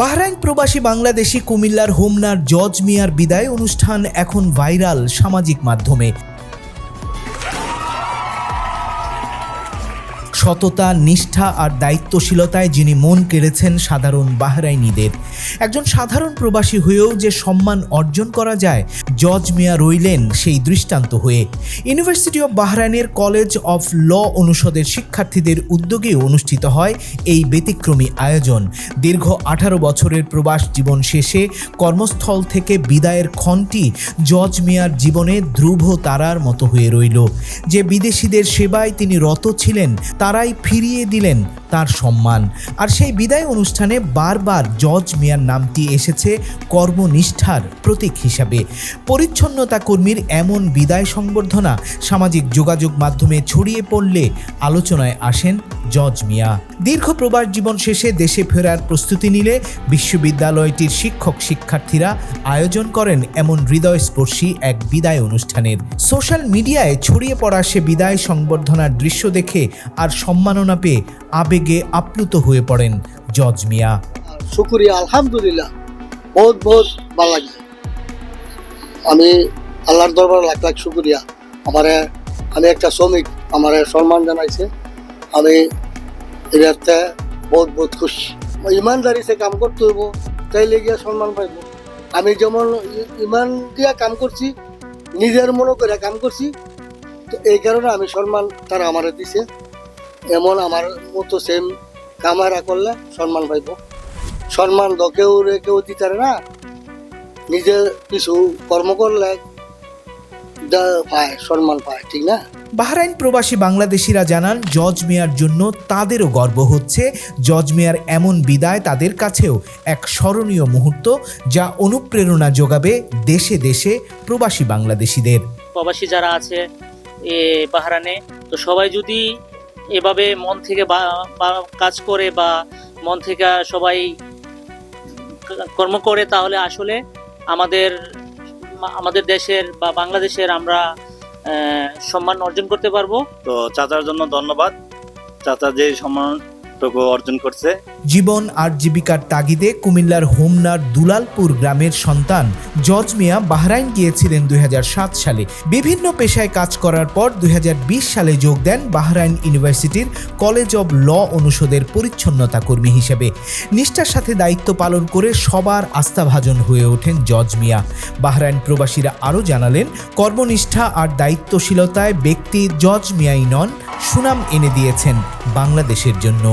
Bahrain প্রবাসী বাংলাদেশি কুমিল্লার হোমনার জজ মিয়ার বিদায় অনুষ্ঠান এখন ভাইরাল সামাজিক মাধ্যমে। সততা, নিষ্ঠা আর দায়িত্বশীলতায় যিনি মন কেড়েছেন সাধারণ বাহরাইনিদের। একজন সাধারণ প্রবাসী হয়েও যে সম্মান অর্জন করা যায় জজ মিয়া রইলেন সেই দৃষ্টান্ত হয়ে। ইউনিভার্সিটি অব বাহরাইনের কলেজ অফ ল অনুষদের শিক্ষার্থীদের উদ্যোগে অনুষ্ঠিত হয় এই ব্যতিক্রমী আয়োজন। দীর্ঘ আঠারো বছরের প্রবাস জীবন শেষে কর্মস্থল থেকে বিদায়ের ক্ষণটি জজ মিয়ার জীবনে ধ্রুব তারার মতো হয়ে রইল। যে বিদেশিদের সেবায় তিনি রত ছিলেন, তারাই ফিরিয়ে দিলেন তার সম্মান। আর সেই বিদায় অনুষ্ঠানে বারবার জজ মিয়ার নামটি এসেছে কর্মনিষ্ঠার প্রতীক হিসাবে। পরিচ্ছন্নতা কর্মীর এমন বিদায় সংবর্ধনা সামাজিক যোগাযোগ মাধ্যমে ছড়িয়ে পড়লে আলোচনায় আসেন জজ মিয়া। দীর্ঘ প্রবাস জীবন শেষে দেশে ফেরার প্রস্তুতি নিলে বিশ্ববিদ্যালয়টির শিক্ষক শিক্ষার্থীরা আয়োজন করেন এমন হৃদয়স্পর্শী এক বিদায় অনুষ্ঠানের। সোশ্যাল মিডিয়ায় ছড়িয়ে পড়া সে বিদায় সংবর্ধনার দৃশ্য দেখে আর সম্মাননা পেয়ে আবেগে আপ্লুত হয়ে পড়েন জজ মিয়া। শুক্রিয়া, আলহামদুলিল্লাহ। বহুত বহুত ভালো লাগছে। আমি আল্লাহর দরবার লাখ লাখ শুক্রিয়া। আমারে, আমি একটা শ্রমিক, আমারে সম্মান জানাইছে। আমি এটাতে বহুত বহুত খুশি। ইমানদারি সে কাম করতে হইব, তাইলে গিয়া সম্মান পাইব। আমি যেমন ইমান দিয়া কাম করছি, নিজের মনে করে কাম করছি, তো এই কারণে আমি সম্মান তারা আমারে দিছে। এমন আমার মতো সেম কামারা করলে সম্মান পাইব। সম্মান তো কেউ রে কেউ দিতে না, নিজে কিছু কর্ম করলে পায়, সম্মান পায়, ঠিক না? বাহরাইন প্রবাসী বাংলাদেশিরা জানান, জজ মেয়ার জন্য তাদেরও গর্ব হচ্ছে। জজ মেয়ার এমন বিদায় তাদের কাছেও এক স্মরণীয় মুহূর্ত যা অনুপ্রেরণা যোগাবে দেশে দেশে প্রবাসী বাংলাদেশিদের। প্রবাসী যারা আছে এ বাহারানে তো সবাই যদি এভাবে মন থেকে কাজ করে বা মন থেকে সবাই কর্ম করে, তাহলে আসলে আমাদের আমাদের দেশের বা বাংলাদেশের আমরা সম্মান অর্জন করতে পারব। তো চাচার জন্য ধন্যবাদ। চাচা যে সম্মানটুকু অর্জন করছে। জীবন আর জীবিকার তাগিদে কুমিল্লার হোমনার দুলালপুর গ্রামের সন্তান জজ মিয়া বাহরাইন গিয়েছিলেন দুই হাজার সাত সালে। বিভিন্ন পেশায় কাজ করার পর দুই হাজার বিশ সালে যোগ দেন বাহরাইন ইউনিভার্সিটির কলেজ অব ল অনুষদের পরিচ্ছন্নতা কর্মী হিসেবে। নিষ্ঠার সাথে দায়িত্ব পালন করে সবার আস্থাভাজন হয়ে ওঠেন জজ মিয়া। বাহরাইন প্রবাসীরা আরও জানালেন, কর্মনিষ্ঠা আর দায়িত্বশীলতায় ব্যক্তি জজ মিয়াই নন সুনাম এনে দিয়েছেন বাংলাদেশের জন্য।